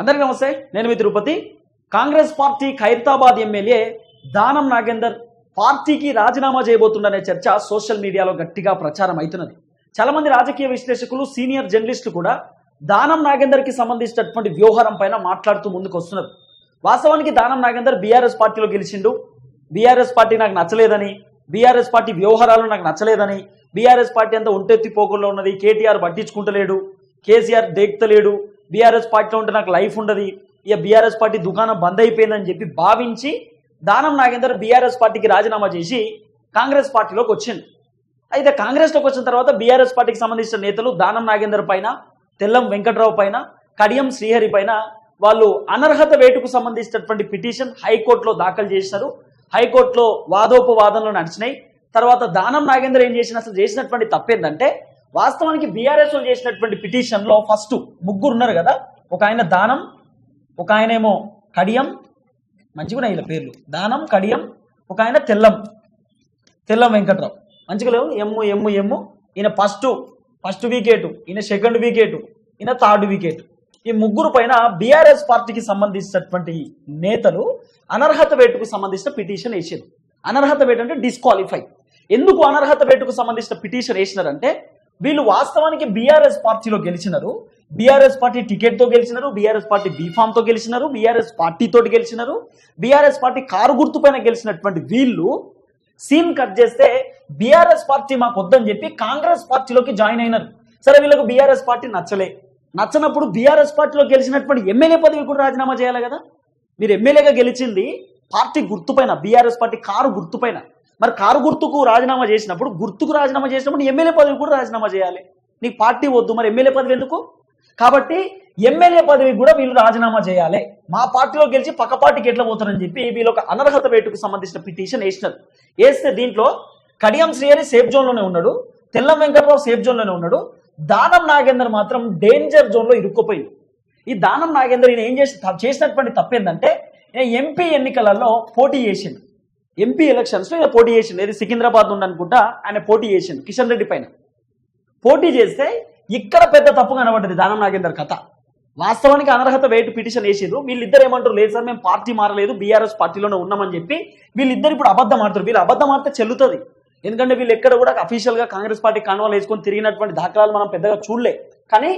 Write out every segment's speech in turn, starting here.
అందరికీ నమస్తే నేను మీ తిరుపతి. కాంగ్రెస్ పార్టీ ఖైరతాబాద్ ఎమ్మెల్యే దానం నాగేందర్ పార్టీకి రాజీనామా చేయబోతుందనే చర్చ సోషల్ మీడియాలో గట్టిగా ప్రచారం అవుతున్నది. చాలా మంది రాజకీయ విశ్లేషకులు సీనియర్ జర్నలిస్టులు కూడా దానం నాగేందర్కి సంబంధించినటువంటి వ్యూహారం పైన మాట్లాడుతూ ముందుకు వస్తున్నారు వాస్తవానికి దానం నాగేందర్ బీఆర్ఎస్ పార్టీలో గెలిచిండు. బీఆర్ఎస్ పార్టీ నాకు నచ్చలేదని బీఆర్ఎస్ పార్టీ వ్యవహారాలు నాకు నచ్చలేదని బీఆర్ఎస్ పార్టీ అంతా ఒంటెత్తి పోకుండా ఉన్నది కేటీఆర్ పట్టించుకుంటలేడు కేసీఆర్ దేక్తలేడు బీఆర్ఎస్ పార్టీలో ఉంటే నాకు లైఫ్ ఉండదు. ఇక బీఆర్ఎస్ పార్టీ దుకాణం బంద్ అయిపోయిందని చెప్పి భావించి దానం నాగేందర్ బీఆర్ఎస్ పార్టీకి రాజీనామా చేసి కాంగ్రెస్ పార్టీలోకి వచ్చింది అయితే కాంగ్రెస్లోకి వచ్చిన తర్వాత బీఆర్ఎస్ పార్టీకి సంబంధించిన నేతలు దానం నాగేందర్ పైన తెల్లం వెంకట్రావు పైన కడియం శ్రీహరి పైన వాళ్ళు అనర్హత వేటుకు సంబంధించినటువంటి పిటిషన్ హైకోర్టులో దాఖలు చేశారు. హైకోర్టులో వాదోపవాదనలు నడిచినాయి. తర్వాత దానం నాగేందర్ ఏం చేసిన అసలు చేసినటువంటి తప్పేందంటే వాస్తవానికి బీఆర్ఎస్ వాళ్ళు చేసినటువంటి పిటిషన్లో ఫస్ట్ ముగ్గురు ఉన్నారు కదా. ఒక ఆయన దానం ఒక ఆయన ఏమో కడియం మంచిగా ఇలా పేర్లు. దానం కడియం ఒక ఆయన తెల్లం తెల్లం వెంకట్రావు. మంచిగా లేవు? ఎమ్ము ఎమ్ము ఎమ్ము ఈయన ఫస్ట్ ఫస్ట్ వికెట్ ఈయన సెకండ్ వికెట్ ఈయన థర్డ్ వికెట్ ఈ ముగ్గురు పైన బీఆర్ఎస్ పార్టీకి సంబంధించినటువంటి నేతలు అనర్హత వేటుకు సంబంధించిన పిటిషన్ వేసారు అనర్హత వేటు అంటే డిస్క్వాలిఫై ఎందుకు అనర్హత వేటుకు సంబంధించిన పిటిషన్ వేసినారంటే వీళ్ళు వాస్తవానికి బీఆర్ఎస్ పార్టీలో గెలిచినారు. బీఆర్ఎస్ పార్టీ టికెట్తో గెలిచినారు బీఆర్ఎస్ పార్టీ బీఫామ్తో గెలిచినారు. బీఆర్ఎస్ పార్టీతో గెలిచినారు. బీఆర్ఎస్ పార్టీ కారు గుర్తుపైన గెలిచినటువంటి వీళ్ళు సీన్ కట్ చేస్తే బీఆర్ఎస్ పార్టీ మాకు వద్దని చెప్పి కాంగ్రెస్ పార్టీలోకి జాయిన్ అయినారు. సరే వీళ్ళకు బీఆర్ఎస్ పార్టీ నచ్చలే. నచ్చనప్పుడు బీఆర్ఎస్ పార్టీలో గెలిచినటువంటి ఎమ్మెల్యే పదవి కూడా రాజీనామా చేయాలి కదా? మీరు ఎమ్మెల్యేగా గెలిచింది పార్టీ గుర్తుపైన బీఆర్ఎస్ పార్టీ కారు గుర్తుపైన మరి కారు గుర్తుకు రాజీనామా చేసినప్పుడు గుర్తుకు రాజీనామా చేసినప్పుడు ఎమ్మెల్యే పదవి కూడా రాజీనామా చేయాలి. నీకు పార్టీ వద్దు మరి ఎమ్మెల్యే పదవి ఎందుకు? కాబట్టి ఎమ్మెల్యే పదవి కూడా వీళ్ళు రాజీనామా చేయాలి. మా పార్టీలో గెలిచి పక్క పార్టీకి ఎట్లా పోతారని చెప్పి వీళ్ళు ఒక అనర్హత వేటుకు సంబంధించిన పిటిషన్ వేసినారు. వేస్తే దీంట్లో కడియం శ్రీహరి సేఫ్ జోన్లోనే ఉన్నాడు తెల్లం వెంకట్రావు సేఫ్ జోన్లోనే ఉన్నాడు దానం నాగేందర్ మాత్రం డేంజర్ జోన్లో ఇరుక్కుపోయింది. ఈ దానం నాగేందర్ ఈయన ఏం చేసి చేసినటువంటి తప్పేందంటే ఎంపీ ఎన్నికలలో పోటీ చేసిండు. ఎంపీ ఎలక్షన్స్ ఇలా పోటీ చేసిండు. ఏది? సికింద్రాబాద్ నుండి అనుకుంటా ఆయన పోటీ చేసిండు కిషన్ రెడ్డి పైన. పోటీ చేస్తే ఇక్కడ పెద్ద తప్పు కనబడ్డది దానం నాగేందర్ కథ. వాస్తవానికి అనర్హత వేటు పిటిషన్ వేసిండ్రు. వీళ్ళిద్దరు ఏమంటారు? లేదు సార్ మేము పార్టీ మారలేదు బీఆర్ఎస్ పార్టీలోనే ఉన్నామని చెప్పి వీళ్ళిద్దరు ఇప్పుడు అబద్ధం ఆడతారు వీళ్ళు అబద్ధం ఆడితే చెల్లుతుంది. ఎందుకంటే వీళ్ళు ఎక్కడ కూడా అఫీషియల్గా కాంగ్రెస్ పార్టీ కండవాలు వేసుకొని తిరిగినటువంటి దాఖలాలు మనం పెద్దగా చూడలే. కానీ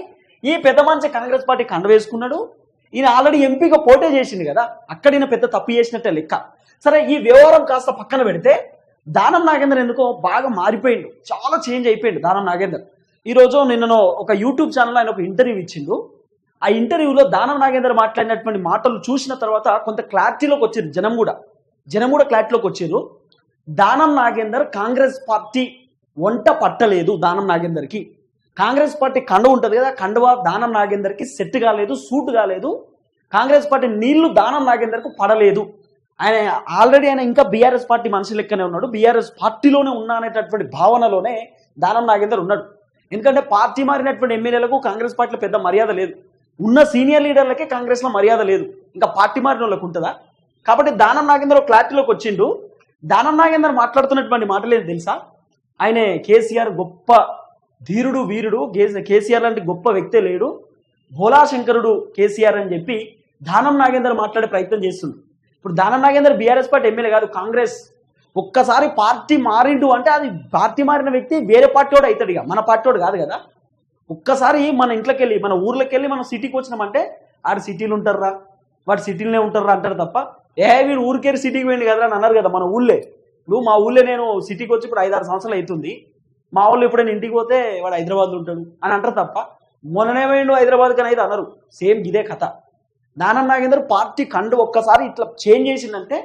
ఈ పెద్ద మనిషి కాంగ్రెస్ పార్టీ కండ వేసుకున్నాడు. ఈయన ఆల్రెడీ ఎంపీగా పోటీ చేసింది కదా. అక్కడ ఈయన పెద్ద తప్పు చేసినట్టే లెక్క. సరే ఈ వ్యవహారం కాస్త పక్కన పెడితే దానం నాగేందర్ ఎందుకో బాగా మారిపోయిండు. చాలా చేంజ్ అయిపోయిండు దానం నాగేందర్. ఈరోజు నిన్నను ఒక యూట్యూబ్ ఛానల్ ఆయన ఒక ఇంటర్వ్యూ ఇచ్చిండు. ఆ ఇంటర్వ్యూలో దానం నాగేందర్ మాట్లాడినటువంటి మాటలు చూసిన తర్వాత కొంత క్లారిటీలోకి వచ్చారు జనం కూడా. జనం కూడా క్లారిటీలోకి వచ్చారు దానం నాగేందర్ కాంగ్రెస్ పార్టీ వంట పట్టలేదు దానం నాగేందర్కి. కాంగ్రెస్ పార్టీ కండ ఉంటుంది కదా కండువా దానం నాగేందర్కి సెట్ కాలేదు సూట్ కాలేదు. కాంగ్రెస్ పార్టీ నీళ్ళు దానం నాగేందర్కు పడలేదు. ఆయన ఆల్రెడీ ఆయన ఇంకా బీఆర్ఎస్ పార్టీ మనిషి లెక్కనే ఉన్నాడు. బీఆర్ఎస్ పార్టీలోనే ఉన్నా అనేటటువంటి భావనలోనే దానం నాగేందర్ ఉన్నాడు. ఎందుకంటే పార్టీ మారినటువంటి ఎమ్మెల్యేలకు కాంగ్రెస్ పార్టీలో పెద్ద మర్యాద లేదు. ఉన్న సీనియర్ లీడర్లకే కాంగ్రెస్లో మర్యాద లేదు. ఇంకా పార్టీ మారిన వాళ్ళకు ఉంటుందా? కాబట్టి దానం నాగేందర్ క్లారిటీలోకి వచ్చిండు. దానం నాగేందర్ మాట్లాడుతున్నటువంటి మాటలు ఏంటి తెలుసా? ఆయనే కేసీఆర్ గొప్ప ధీరుడు వీరుడు కేసీఆర్ లాంటి గొప్ప వ్యక్తే లేడు. భోలాశంకరుడు కేసీఆర్ అని చెప్పి దానం నాగేందర్ మాట్లాడే ప్రయత్నం చేస్తుంది ఇప్పుడు Danam Nagender BRS party MLA కాదు కాంగ్రెస్. ఒక్కసారి పార్టీ మారిండు అంటే అది పార్టీ మారిన వ్యక్తి వేరే పార్టీ వాడు అవుతాడు ఇక. మన పార్టీ వాడు కాదు కదా. ఒక్కసారి మన ఇంట్లోకి వెళ్ళి మన ఊర్లోకి వెళ్ళి మనం సిటీకి వచ్చినామంటే ఆడు సిటీలు ఉంటారా వాడు సిటీలోనే ఉంటారా అంటారు తప్ప ఏ వీడు ఊరికేరి సిటీకి పోయింది కదా అని అన్నారు కదా మన ఊళ్ళే. నువ్వు మా ఊళ్ళో నేను సిటీకి వచ్చి ఇప్పుడు ఐదారు సంవత్సరాలు అవుతుంది. మా ఊళ్ళో ఎప్పుడైనా ఇంటికి పోతే వాడు హైదరాబాద్లో ఉంటాడు అని అంటారు తప్ప మొన్ననే పోయిండు హైదరాబాద్ కానీ అయితే అన్నారు సేమ్ ఇదే కథ. దానం నాగేందర్ పార్టీ కండు ఒక్కసారి ఇట్లా చేంజ్ చేసిందంటే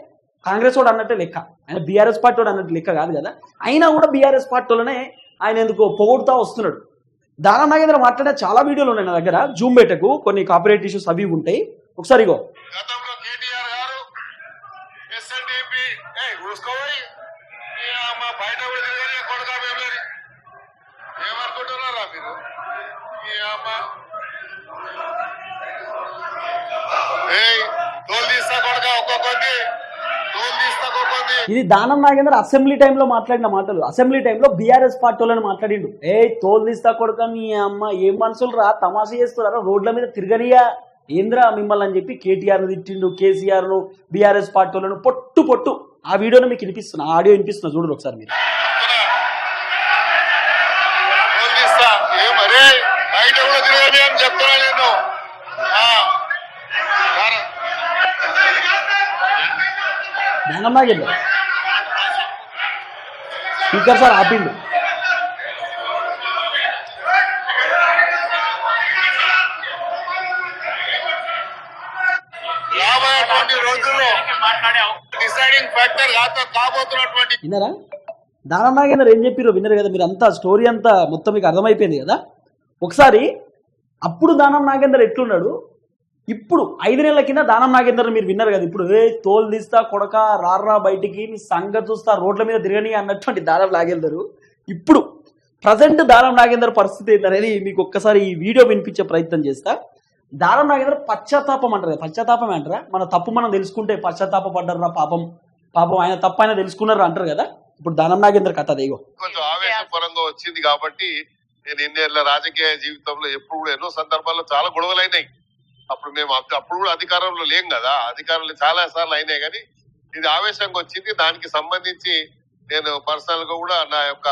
కాంగ్రెస్ వాడు అన్నట్టే లెక్క. ఆయన బీఆర్ఎస్ పార్టీ వాడు అన్నట్టు లెక్క కాదు కదా. అయినా కూడా బీఆర్ఎస్ పార్టీలోనే ఆయన ఎందుకు పొగుడుతా వస్తున్నాడు. దానం నాగేంద్ర మాట్లాడే చాలా వీడియోలు ఉన్నాయి నా దగ్గర. జూమ్ బేటకు కొన్ని కాపరేట్ ఇష్యూస్ అవి ఉంటాయి. ఒకసారి ఇగో. బయట ఇది దానం నాగేంద్ర అసెంబ్లీ టైంలో మాట్లాడిన మాటలు. అసెంబ్లీ టైంలో బీఆర్ఎస్ పార్టీ వాళ్ళని మాట్లాడిండు. ఏ తోలు తీస్తా కొడుక మీ అమ్మ ఏం మనుషులు రా తమాషా చేస్తున్నారా? రోడ్ల మీద తిరగనియా? ఏంద్రా మిమ్మల్ని అని చెప్పి కేటీఆర్ను తిట్టిండు కేసీఆర్ను బీఆర్ఎస్ పార్టీ వాళ్ళను పొట్టు పొట్టు. ఆ వీడియోను మీకు వినిపిస్తున్నా ఆడియో వినిపిస్తున్నా చూడరు ఒకసారి మీరు ఫోన్ తీస్తా ఏం అరే బయట కూడా తిరగని అని చెప్తున్నా నేను ఆ. రారా. నాగేంద్ర స్పీకర్ సార్ ఆపిండు. విన్నారా? దానం నాగేందర్ ఏం చెప్పారో విన్నారు కదా మీరు అంతా స్టోరీ అంతా మొత్తం మీకు అర్థమైపోయింది కదా? ఒకసారి అప్పుడు దానం నాగేందర్ ఎట్లున్నాడు? ఇప్పుడు ఐదు నెలల కింద దానం నాగేందర్ మీరు విన్నారు కదా ఇప్పుడు ఏ తోలు తీస్తా కొడక రారా బయటికి మీ సంగతి చూస్తా రోడ్ల మీద తిరగని అన్నటువంటి దానం నాగేందరు. ఇప్పుడు ప్రజెంట్ దానం నాగేందర్ పరిస్థితి ఏంటనేది మీకు ఒక్కసారి ఈ వీడియో వినిపించే ప్రయత్నం చేస్తా. దానం నాగేందర్ పశ్చాత్తాపం అంటారు పశ్చాత్తాపం అంటారా? మన తప్పు మనం తెలుసుకుంటే పశ్చాత్తాప పడ్డరా పాపం పాపం ఆయన తప్పు ఆయన తెలుసుకున్నారు అంటారు కదా? ఇప్పుడు దానం నాగేందర్ కథ దేగో కొంచెం ఆవేశపరంగా వచ్చింది కాబట్టి నేను ఇన్నేళ్ళ రాజకీయ జీవితంలో ఎప్పుడు కూడా ఎన్నో సందర్భాల్లో చాలా గొడవలు అయినాయి అప్పుడు మేము అప్- అప్పుడు కూడా అధికారంలో లేం కదా. అధికారంలో చాలా సార్లు అయినాయి కానీ ఇది ఆవేశంగా వచ్చింది. దానికి సంబంధించి నేను పర్సనల్గా కూడా నా యొక్క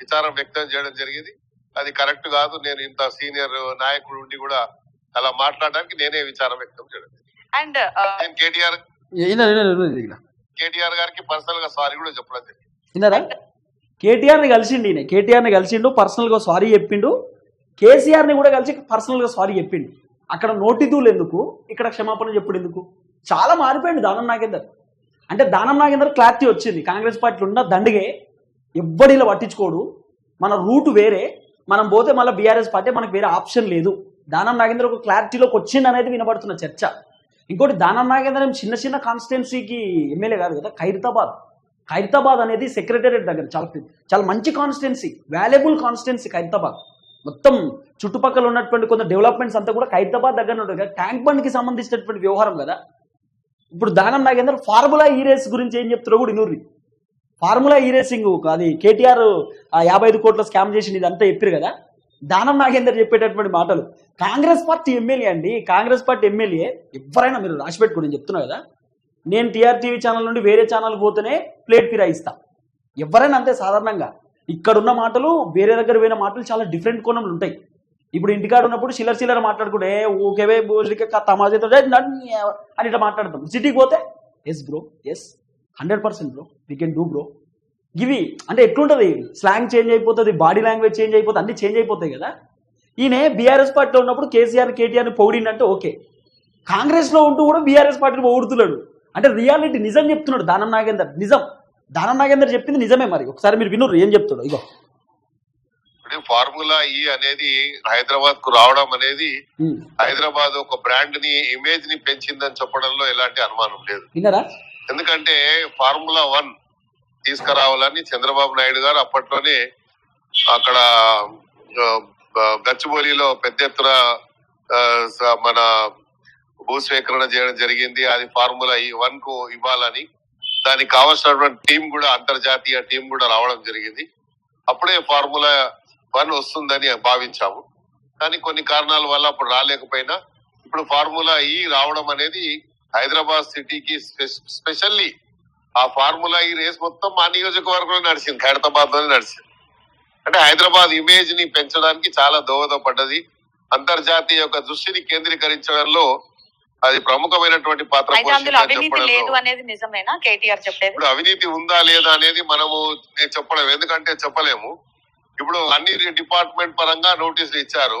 విచారం వ్యక్తం చేయడం జరిగింది. అది కరెక్ట్ కాదు. నేను ఇంత సీనియర్ నాయకుడు ఉండి కూడా అలా మాట్లాడడానికి నేనే విచారం వ్యక్తం చేయడం జరిగింది. అండ్ నేను కేటీఆర్ కేటీఆర్ గారికి పర్సనల్గా సారీ కూడా చెప్పడం జరిగింది. విన్నారా? కేటీఆర్ని కలిసిండు ఈయన. కేటీఆర్ని కలిసిండు పర్సనల్గా సారీ చెప్పిండు. కేసీఆర్ని కూడా కలిసి పర్సనల్గా సారీ చెప్పిండు. అక్కడ నోటిదూలు ఎందుకు? ఇక్కడ క్షమాపణ చెప్పుడు ఎందుకు? చాలా మారిపోయింది దానం నాగేందర్. అంటే దానం నాగేందర్ క్లారిటీ వచ్చింది. కాంగ్రెస్ పార్టీలో ఉన్న దండిగే ఎవ్వడిలా పట్టించుకోడు. మన రూట్ వేరే. మనం పోతే మళ్ళీ బీఆర్ఎస్ పార్టీ మనకు వేరే ఆప్షన్ లేదు. దానం నాగేందర్ ఒక క్లారిటీలోకి వచ్చింది అనేది వినబడుతున్న చర్చ. ఇంకోటి దానం నాగేందర్ చిన్న చిన్న కాన్స్టిట్యున్సీకి ఎమ్మెల్యే కాదు కదా? ఖైరతాబాద్. ఖైరతాబాద్ అనేది సెక్రటేరియట్ దగ్గర. చాలా చాలా మంచి కాన్స్టిట్యున్సీ. Valuable constituency Khairatabad. మొత్తం చుట్టుపక్కల ఉన్నటువంటి కొంత డెవలప్మెంట్స్ అంతా కూడా ఖైరతాబాద్ దగ్గర ఉంటుంది. కదా ట్యాంక్ బండ్కి సంబంధించినటువంటి వ్యవహారం కదా. ఇప్పుడు దానం నాగేందర్ ఫార్ములా ఈ రేస్ గురించి ఏం చెప్తారో కూడా ఇనూరి ఫార్ములా ఈ రేసింగ్ అది కేటీఆర్ యాభై ఐదు కోట్ల స్కామ్ చేసింది ఇదంతా చెప్పారు కదా. దానం నాగేందర్ చెప్పేటటువంటి మాటలు. కాంగ్రెస్ పార్టీ ఎమ్మెల్యే అండి కాంగ్రెస్ పార్టీ ఎమ్మెల్యే ఎవరైనా మీరు రాసి పెట్టుకుని నేను చెప్తున్నా కదా. నేను టీఆర్ టీవీ ఛానల్ నుండి వేరే ఛానల్ పోతేనే ప్లేట్ ఫిరాయిస్తా. ఎవరైనా అంతే సాధారణంగా. ఇక్కడున్న మాటలు వేరే దగ్గర పోయిన మాటలు చాలా డిఫరెంట్ కోణంలో ఉంటాయి. ఇప్పుడు ఇంటికాడ ఉన్నప్పుడు చిల్లర చిల్లర మాట్లాడుకుంటే ఓకేవే ఊకేవే బోజుడికే నన్ను అని ఇట్లా మాట్లాడతాం. సిటీకి పోతే yes bro yes hundred percent bro we can do bro ఇవి అంటే ఎట్లుంటది? స్లాంగ్ చేంజ్ అయిపోతుంది బాడీ లాంగ్వేజ్ చేంజ్ అయిపోతుంది అన్ని చేంజ్ అయిపోతాయి కదా. ఈయన బీఆర్ఎస్ పార్టీలో ఉన్నప్పుడు కేసీఆర్ కేటీఆర్ని పొగిడిందంటే ఓకే. కాంగ్రెస్లో ఉంటూ కూడా బీఆర్ఎస్ పార్టీని పొగుడుతున్నాడు. అంటే రియాలిటీ నిజం చెప్తున్నాడు దానం నాగేందర్. నిజం. దానం నాగేందర్ చెప్పింది నిజమే మరి. ఒకసారి మీరు వినురు ఏం చెప్తాడు ఇగో. ఫార్ములా ఈ అనేది హైదరాబాద్కు రావడం అనేది. హైదరాబాద్ ఒక బ్రాండ్ని ఇమేజ్ని పెంచిందని చెప్పడంలో ఎలాంటి అనుమానం లేదు. ఎందుకంటే ఫార్ములా వన్ తీసుకురావాలని చంద్రబాబు నాయుడు గారు అప్పట్లోనే అక్కడ గచ్చిబౌలిలో పెద్ద ఎత్తున మన భూస్వీకరణ చేయడం జరిగింది. అది ఫార్ములా ఈ వన్కు ఇవ్వాలని దానికి కావాల్సినటువంటి టీం కూడా అంతర్జాతీయ టీం కూడా రావడం జరిగింది. అప్పుడే ఫార్ములా వన్ వస్తుందని భావించాము. కానీ కొన్ని కారణాల వల్ల అప్పుడు రాలేకపోయినా ఇప్పుడు ఫార్ములా ఈ రావడం అనేది హైదరాబాద్ సిటీకి స్పెషల్లీ ఆ ఫార్ములా ఈ రేస్ మొత్తం మా నియోజకవర్గంలో నడిచింది ఖైరతాబాద్లోనే నడిచింది. అంటే హైదరాబాద్ ఇమేజ్ని పెంచడానికి చాలా దోహదపడ్డది. అంతర్జాతీయ యొక్క దృష్టిని కేంద్రీకరించడంలో అది ప్రముఖమైనటువంటి పాత్ర లేదు అనేది నిజమేనా కేటీఆర్ చెప్పేది? ఇప్పుడు అవినీతి ఉందా లేదా అనేది మనము నేను చెప్పలేము. ఎందుకంటే చెప్పలేము. ఇప్పుడు అన్ని డిపార్ట్మెంట్ పరంగా నోటీసులు ఇచ్చారు.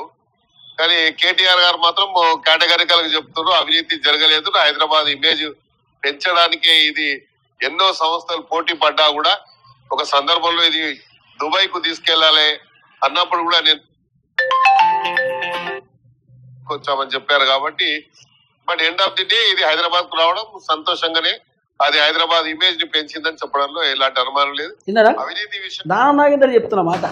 కానీ కేటీఆర్ గారు మాత్రం కేటగిరికల్గా చెప్తున్నారు అవినీతి జరగలేదు. హైదరాబాద్ ఇమేజ్ పెంచడానికే ఇది ఎన్నో సంస్థలు పోటీ పడ్డా కూడా ఒక సందర్భంలో ఇది దుబాయ్కు తీసుకెళ్ళాలి అన్నప్పుడు కూడా నేను వచ్చామని చెప్పారు కాబట్టి but end of the day ఇది హైదరాబాద్కు రావడం సంతోషంగానే అది హైదరాబాద్ ఇమేజ్ని పెంచిందని చెప్పడంలో ఎలాంటి అనుమానం లేదు. అవినీతి విషయం దానం నాగేందర్ చెప్తున్న మాట.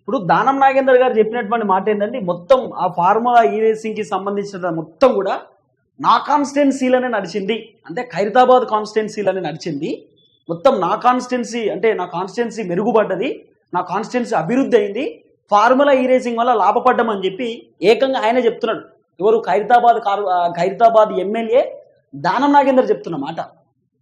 ఇప్పుడు దానం నాగేందర్ గారు చెప్పినటువంటి మాట ఏంటంటే మొత్తం ఆ ఫార్ములా ఈ రేసింగ్కి సంబంధించిన మొత్తం కూడా నా కాన్స్టిట్యున్సీలోనే నడిచింది. అంటే ఖైరతాబాద్ కాన్స్టిట్యున్సీలోనే నడిచింది. మొత్తం నా కాన్స్టిట్యున్సీ అంటే నా కాన్స్టిట్యున్సీ మెరుగుపడ్డది. నా కాన్స్టిట్యున్సీ అభివృద్ధి అయింది. ఫార్ములా ఈ రేసింగ్ వల్ల లాభపడ్డామని చెప్పి ఏకంగా ఆయన చెప్తున్నాడు. ఎవరు ఖైరతాబాద్ కారు ఖైరతాబాద్ ఎమ్మెల్యే దానం నాగేందర్ చెప్తున్న మాట.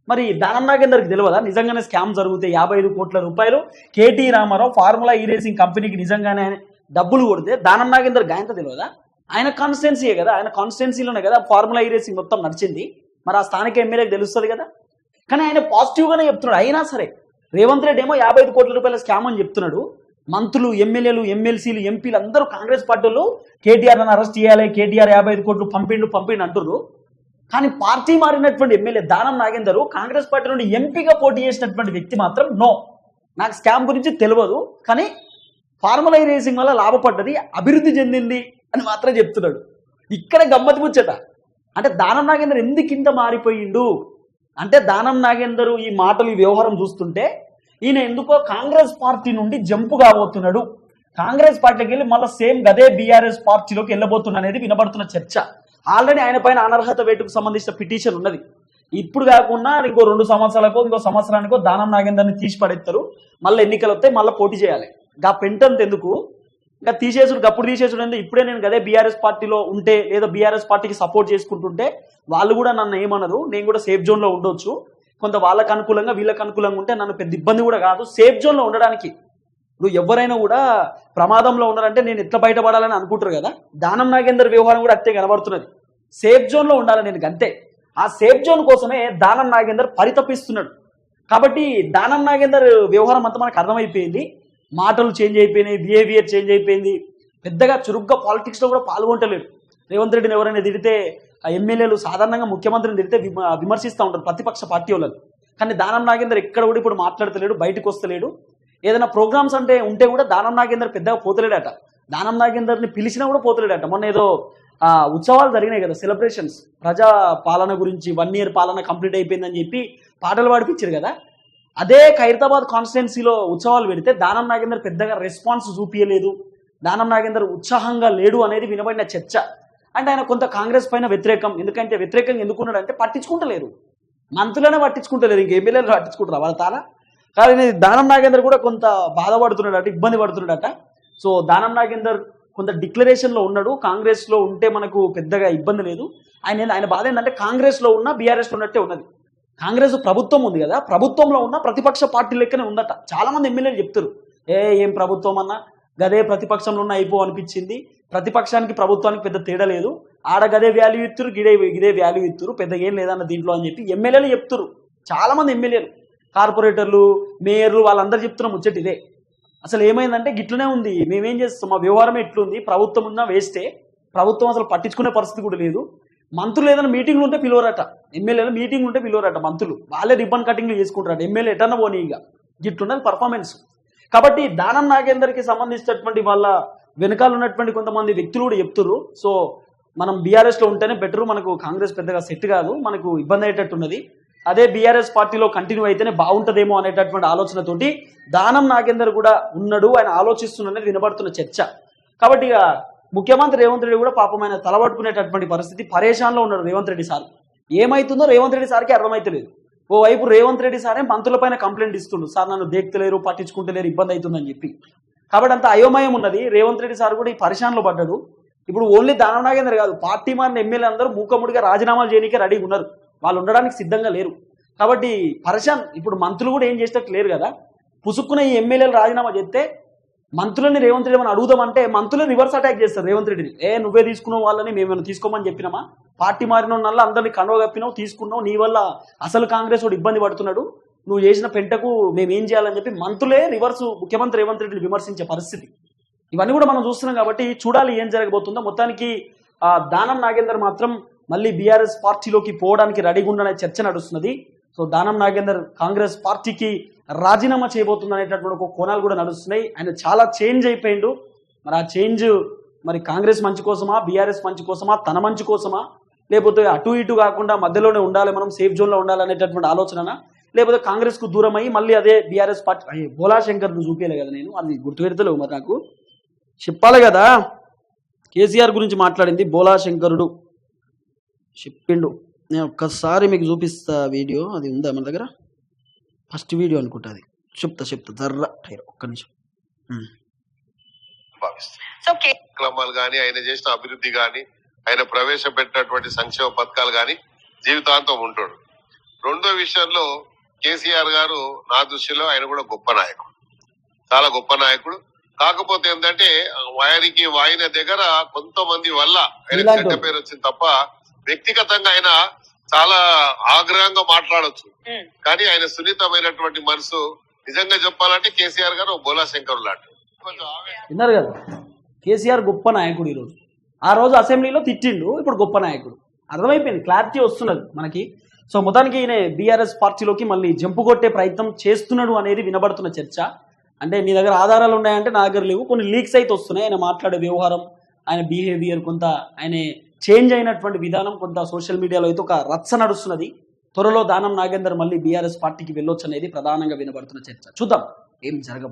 మరి దానం నాగేందర్కి తెలియదా నిజంగానే స్కామ్ జరిగితే యాభై ఐదు కోట్ల రూపాయలు KT Rama Rao formula E racing కంపెనీకి నిజంగానే డబ్బులు కొడితే దానం నాగేందర్ గాయంత తెలియదా ఆయన కాన్స్టిట్యున్సీయే కదా ఆయన కాన్స్టిట్యున్సీలోనే కదా ఫార్ములా ఈ రేసింగ్ మొత్తం నడిచింది. మరి ఆ స్థానిక ఎమ్మెల్యేకి తెలుస్తుంది కదా? కానీ ఆయన పాజిటివ్గానే చెప్తున్నాడు. అయినా సరే రేవంత్ రెడ్డి ఏమో యాభై ఐదు కోట్ల రూపాయల స్కామ్ అని చెప్తున్నాడు. మంత్రులు ఎమ్మెల్యేలు ఎమ్మెల్సీలు ఎంపీలు అందరూ కాంగ్రెస్ పార్టీలు కేటీఆర్ అని అరెస్ట్ చేయాలి కేటీఆర్ యాభై ఐదు కోట్లు పంపిండు పంపిండు అంటున్నారు కానీ పార్టీ మారినటువంటి ఎమ్మెల్యే దానం నాగేందరు కాంగ్రెస్ పార్టీ నుండి ఎంపీగా పోటీ చేసినటువంటి వ్యక్తి మాత్రం నో. నాకు స్కామ్ గురించి తెలియదు కానీ ఫార్ములా రేసింగ్ వల్ల లాభపడ్డది అభివృద్ధి చెందింది అని మాత్రం చెప్తున్నాడు. ఇక్కడ గమ్మతి ముచ్చట. అంటే దానం నాగేందర్ ఎందుకు ఇంత మారిపోయిండు? అంటే దానం నాగేందరు ఈ మాటలు ఈ వ్యవహారం చూస్తుంటే ఈయన ఎందుకో కాంగ్రెస్ పార్టీ నుండి జంపు కాబోతున్నాడు కాంగ్రెస్ పార్టీకి వెళ్ళి మళ్ళీ సేమ్ గదే బీఆర్ఎస్ పార్టీలోకి వెళ్ళబోతున్నా అనేది వినబడుతున్న చర్చ. ఆల్రెడీ ఆయన పైన అనర్హత వేటుకు సంబంధించిన పిటిషన్ ఉన్నది. ఇప్పుడు కాకుండా ఇంకో రెండు సంవత్సరాలకో ఇంకో సంవత్సరానికో దానం నాగేందర్ని తీసి పడేస్తారు మళ్ళీ ఎన్నికలు వస్తే మళ్ళీ పోటీ చేయాలి. గా పెంటంత ఎందుకు? ఇంకా తీసేసుడు అప్పుడు తీసేసుడు ఎందుకు ఇప్పుడే నేను గదే బీఆర్ఎస్ పార్టీలో ఉంటే లేదా బీఆర్ఎస్ పార్టీకి సపోర్ట్ చేసుకుంటుంటే వాళ్ళు కూడా నన్ను ఏమనరు. నేను కూడా సేఫ్ జోన్లో ఉండొచ్చు. కొంత వాళ్ళకు అనుకూలంగా వీళ్ళకి అనుకూలంగా ఉంటే నన్ను పెద్ద ఇబ్బంది కూడా కాదు. సేఫ్ జోన్లో ఉండడానికి. ఇప్పుడు ఎవరైనా కూడా ప్రమాదంలో ఉన్నారంటే నేను ఎట్లా బయటపడాలని అనుకుంటారు కదా? దానం నాగేందర్ వ్యవహారం కూడా అత్తే కనబడుతున్నది. సేఫ్ జోన్లో ఉండాలి నేను అంతే. ఆ సేఫ్ జోన్ కోసమే దానం నాగేందర్ పరితపిస్తున్నాడు. కాబట్టి దానం నాగేందర్ వ్యవహారం అంతా మనకు అర్థమైపోయింది. మాటలు చేంజ్ అయిపోయినాయి బిహేవియర్ చేంజ్ అయిపోయింది. పెద్దగా చురుగ్గా పాలిటిక్స్లో కూడా పాల్గొంటలేడు. రేవంత్ రెడ్డిని ఎవరైనా తిడితే ఎమ్మెల్యేలు సాధారణంగా ముఖ్యమంత్రిని తిడితే విమ- విమర్శిస్తూ ఉంటారు ప్రతిపక్ష పార్టీ వాళ్ళని. కానీ దానం నాగేందర్ ఎక్కడ కూడా ఇప్పుడు మాట్లాడతలేడు బయటకు వస్తలేడు. ఏదైనా ప్రోగ్రామ్స్ అంటే ఉంటే కూడా దానం నాగేందర్ పెద్దగా పోతలేడట. దానం నాగేందర్ని పిలిచినా కూడా పోతలేడట. మొన్న ఏదో ఉత్సవాలు జరిగినాయి కదా సెలబ్రేషన్స్ ప్రజా పాలన గురించి వన్ ఇయర్ పాలన కంప్లీట్ అయిపోయిందని చెప్పి పాటలు పాడిపించారు కదా. అదే ఖైరతాబాద్ కాన్స్టిట్యున్సీలో ఉత్సవాలు పెడితే దానం నాగేందర్ పెద్దగా రెస్పాన్స్ చూపించలేదు దానం నాగేందర్ ఉత్సాహంగా లేడు అనేది వినబడిన చర్చ. అంటే ఆయన కొంత కాంగ్రెస్ పైన వ్యతిరేకం. ఎందుకంటే వ్యతిరేకంగా ఎందుకున్నాడు అంటే పట్టించుకుంటలేరు. మంత్రులనే పట్టించుకుంటలేరు. ఇంక ఎమ్మెల్యేలు పట్టించుకుంటారు వాళ్ళ తానా కానీ దానం నాగేందర్ కూడా కొంత బాధపడుతున్నాడట ఇబ్బంది పడుతున్నాడట. సో దానం నాగేందర్ కొంత డిక్లరేషన్లో ఉన్నాడు. కాంగ్రెస్లో ఉంటే మనకు పెద్దగా ఇబ్బంది లేదు. ఆయన ఆయన బాధ ఏంటంటే కాంగ్రెస్లో ఉన్న బీఆర్ఎస్లో ఉన్నట్టే ఉన్నది. కాంగ్రెస్ ప్రభుత్వం ఉంది కదా. ప్రభుత్వంలో ఉన్న ప్రతిపక్ష పార్టీ లెక్కనే ఉందట. చాలా మంది ఎమ్మెల్యేలు చెప్తారు. ఏ ఏం ప్రభుత్వం అన్నా? గదే ప్రతిపక్షంలో ఉన్న అయిపో అనిపించింది. ప్రతిపక్షానికి ప్రభుత్వానికి పెద్ద తేడా లేదు. ఆడ గదే వాల్యూ ఇత్తురు గిడే ఇదే వాల్యూ ఇత్తురు. పెద్ద ఏం లేదన్న దీంట్లో అని చెప్పి ఎమ్మెల్యేలు చెప్తురు. చాలా మంది ఎమ్మెల్యేలు కార్పొరేటర్లు మేయర్లు వాళ్ళందరూ చెప్తున్న ముచ్చటి ఇదే. అసలు ఏమైందంటే గిట్లనే ఉంది. మేమేం చేస్తాం? మా వ్యవహారం ఎట్లుంది? ప్రభుత్వం ఉన్నా వేస్తే ప్రభుత్వం అసలు పట్టించుకునే పరిస్థితి కూడా లేదు. మంత్రులు ఏదైనా మీటింగ్లు ఉంటే పిలువరట. ఎమ్మెల్యేలు మీటింగ్ ఉంటే పిలువరట మంత్రులు. వాళ్ళే రిబ్బన్ కటింగ్లు చేసుకుంటారట. ఎమ్మెల్యే ఎటన్నా పోనీ ఇక. గిట్లున్నది పర్ఫార్మెన్స్ కాబట్టి దానం నాగేందర్కి సంబంధించినటువంటి వాళ్ళ వెనకాల ఉన్నటువంటి కొంతమంది వ్యక్తులు కూడా చెప్తుర్రు. సో మనం బీఆర్ఎస్లో ఉంటేనే బెటర్ మనకు కాంగ్రెస్ పెద్దగా సెట్ కాదు. మనకు ఇబ్బంది అయ్యేటట్టున్నది అదే బీఆర్ఎస్ పార్టీలో కంటిన్యూ అయితేనే బాగుంటుందేమో అనేటటువంటి ఆలోచనతోటి దానం నాగేందర్ కూడా ఉన్నాడు. ఆయన ఆలోచిస్తున్నది వినబడుతున్న చర్చ. కాబట్టి ఇక ముఖ్యమంత్రి రేవంత్ రెడ్డి కూడా పాపమైన తలబట్టుకునేటటువంటి పరిస్థితి పరేషాన్లో ఉన్నాడు రేవంత్ రెడ్డి సార్. ఏమైతుందో రేవంత్ రెడ్డి సార్కి అర్థమైతలేదు. ఓవైపు రేవంత్ రెడ్డి సారే మంత్రులపైన కంప్లైంట్ ఇస్తుండ్రు సార్ నన్ను దేక్తలేరు పట్టించుకుంటలేరు ఇబ్బంది అవుతుందని చెప్పి. కాబట్టి అంత అయోమయం ఉన్నది. రేవంత్ రెడ్డి సార్ కూడా ఈ పరిశాన్లో పడ్డాడు. ఇప్పుడు ఓన్లీ దానం నాగేందర్ కాదు పార్టీ మారిన ఎమ్మెల్యే అందరూ మూకముడిగా రాజీనామాలు చేయడానికి రెడీగా ఉన్నారు. వాళ్ళు ఉండడానికి సిద్ధంగా లేరు. కాబట్టి పరిశాన్ ఇప్పుడు మంత్రులు కూడా ఏం చేసేటట్టు లేరు కదా. పుసుక్కున ఈ ఎమ్మెల్యేలు రాజీనామా చేస్తే మంత్రులని రేవంత్ రెడ్డి మనం అడుగుదామంటే మంత్రులు రివర్స్ అటాక్ చేస్తారు రేవంత్ రెడ్డిని. ఏ నువ్వే తీసుకున్నావు వాళ్ళని మేము తీసుకోమని చెప్పినామా? పార్టీ మారిన వాళ్ళ అందరినీ కనువ కప్పినావు తీసుకున్నావు నీ వల్ల అసలు కాంగ్రెస్ వాడు ఇబ్బంది పడుతున్నాడు. నువ్వు చేసిన పెంటకు మేము ఏం చేయాలని చెప్పి మంత్రులే రివర్స్ ముఖ్యమంత్రి రేవంత్ రెడ్డిని విమర్శించే పరిస్థితి. ఇవన్నీ కూడా మనం చూస్తున్నాం కాబట్టి చూడాలి ఏం జరగబోతుందో. మొత్తానికి ఆ, దానం నాగేందర్ మాత్రం మళ్ళీ బీఆర్ఎస్ పార్టీలోకి పోవడానికి రెడీగా ఉండనే చర్చ నడుస్తున్నది. సో దానం నాగేందర్ కాంగ్రెస్ పార్టీకి రాజీనామా చేయబోతుంది అనేటటువంటి ఒక కోణాలు కూడా నడుస్తున్నాయి. ఆయన చాలా చేంజ్ అయిపోయిండు. మరి ఆ చేంజ్ మరి కాంగ్రెస్ మంచి కోసమా బీఆర్ఎస్ మంచి కోసమా తన మంచి కోసమా లేకపోతే అటు ఇటు కాకుండా మధ్యలోనే ఉండాలి మనం సేఫ్ జోన్లో ఉండాలి అనేటటువంటి ఆలోచన లేకపోతే కాంగ్రెస్కు దూరం అయ్యి మళ్ళీ అదే బీఆర్ఎస్ పార్టీ అయ్యే, బోలా శంకర్ చూపించలే కదా నేను. అది గుర్తుపెడతలేవు మరి నాకు. చెప్పాలి కదా. కేసీఆర్ గురించి మాట్లాడింది బోలా శంకరుడు చెప్పిండు. నేను ఒక్కసారి మీకు చూపిస్తా వీడియో. అది ఉందా మన దగ్గర? ఫస్ట్ వీడియో అనుకుంటా అది. చెప్తా చెప్తా. జర్ర టైర్ ఒక్క నిమిషం. కార్యక్రమాలు కానీ ఆయన చేసిన అభివృద్ధి కానీ ఆయన ప్రవేశపెట్టినటువంటి సంక్షేమ పథకాలు కానీ జీవితాంతం ఉంటాడు. రెండో విషయంలో కేసీఆర్ గారు నా దృష్టిలో ఆయన కూడా గొప్ప నాయకుడు. చాలా గొప్ప నాయకుడు. కాకపోతే ఏంటంటే వారికి ఆయన దగ్గర కొంతమంది వల్ల ఆయన చెడ్డ పేరు వచ్చింది తప్ప వ్యక్తిగతంగా ఆయన చాలా ఆగ్రహంగా మాట్లాడొచ్చు. కానీ ఆయన సున్నితమైనటువంటి మనసు నిజంగా చెప్పాలంటే కేసీఆర్ గారు బోలా శంకర్ లాంటి. విన్నారు కదా? కేసీఆర్ గొప్ప నాయకుడు ఈరోజు. ఆ రోజు అసెంబ్లీలో తిట్టిండు ఇప్పుడు గొప్ప నాయకుడు. అర్థమైపోయింది క్లారిటీ వస్తున్నది మనకి. సో మొత్తానికి ఈయన బీఆర్ఎస్ పార్టీలోకి మళ్ళీ జంపు కొట్టే ప్రయత్నం చేస్తున్నాడు అనేది వినబడుతున్న చర్చ. అంటే నీ దగ్గర ఆధారాలు ఉన్నాయంటే నా దగ్గర లేవు. కొన్ని లీక్స్ అయితే వస్తున్నాయి. ఆయన మాట్లాడే వ్యవహారం ఆయన బిహేవియర్ కొంత ఆయన చేంజ్ అయినటువంటి విధానం కొంత సోషల్ మీడియాలో అయితే ఒక రచ్చ నడుస్తున్నది. త్వరలో దానం నాగేందర్ మళ్ళీ బీఆర్ఎస్ పార్టీకి వెళ్ళొచ్చు అనేది ప్రధానంగా వినబడుతున్న చర్చ. చూద్దాం ఏం జరగ